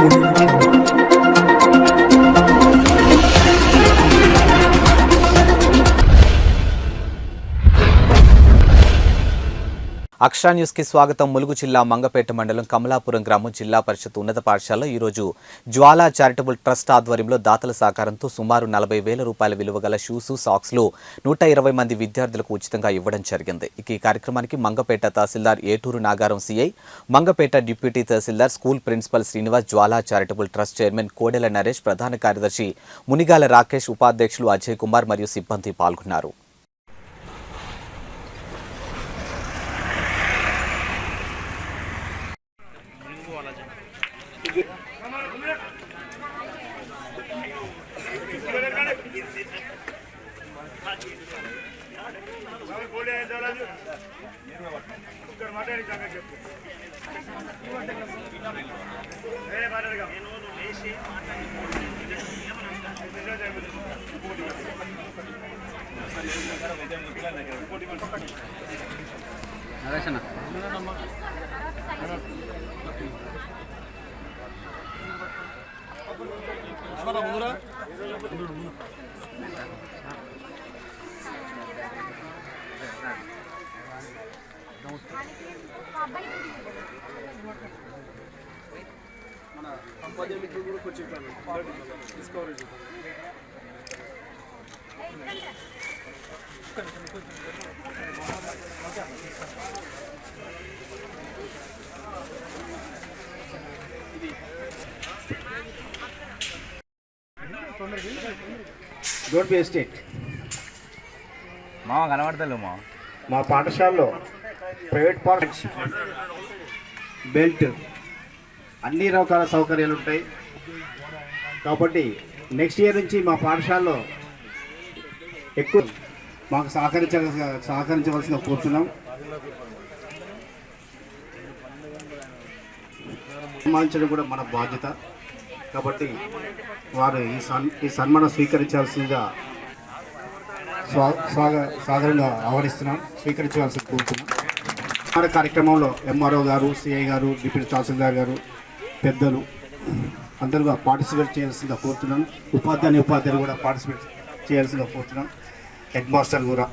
Thank you. అక్షరా న్యూస్కి స్వాగతం. ములుగు జిల్లా మంగపేట మండలం కమలాపురం గ్రామం జిల్లా పరిషత్ ఉన్నత పాఠశాలలో ఈరోజు జ్వాలా చారిటబుల్ ట్రస్ట్ ఆధ్వర్యంలో దాతల సహకారంతో సుమారు నలభై వేల రూపాయల విలువ గల షూస్ సాక్స్లు నూట ఇరవై మంది విద్యార్థులకు ఉచితంగా ఇవ్వడం జరిగింది. ఇక ఈ కార్యక్రమానికి Mangapeta tahsildar Eturu Nagaram CI Mangapeta deputy tahsildar school principal Srinivas Jwala charitable trust chairman Kodela Naresh ప్రధాన కార్యదర్శి మునిగాల రాకేష్ ఉపాధ్యక్షులు అజయ్ కుమార్ మరియు సిబ్బంది పాల్గొన్నారు. నరేష్ అన్న ముందురా. డోంట్ బి ఎస్టేట్ మామ కనబడతలేవు మా మా. పాఠశాలలో ప్రైవేట్ పార్ట్స్ బెల్ట్. అన్ని రకాల సౌకర్యాలు ఉంటాయి కాబట్టి నెక్స్ట్ ఇయర్ నుంచి మా పాఠశాలలో ఎక్కువ మాకు సహకరించ సహకరించవలసిన కోరుతున్నాం. సన్మానించడం కూడా మన బాధ్యత. కాబట్టి వారు ఈ సన్ ఈ సన్మానం స్వీకరించాల్సిందిగా స్వా స్వాగ సాధారణంగా ఆహ్వానిస్తున్నాం. స్వీకరించవలసి కోరుతున్నాం. మన కార్యక్రమంలో ఎంఆర్ఓ గారు సిఐ గారు డిప్యూటీ తహసీల్దార్ గారు పెద్దలు అందరూ పార్టిసిపేట్ చేయాల్సిందిగా కోరుతున్నాను ఉపాధ్యాయుని ఉపాధ్యాయులు కూడా పార్టిసిపేట్ చేయాల్సిందిగా కోరుతున్నాను హెడ్ మాస్టర్ కూడా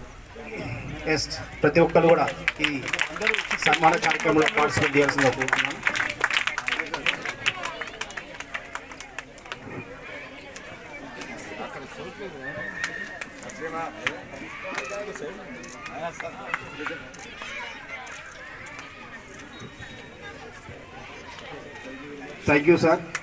ఎస్ ప్రతి ఒక్కరు కూడా ఈ సన్మాన కార్యక్రమంలో పార్టిసిపేట్ చేయాల్సిందిగా కోరుతున్నాం. Thank you, sir.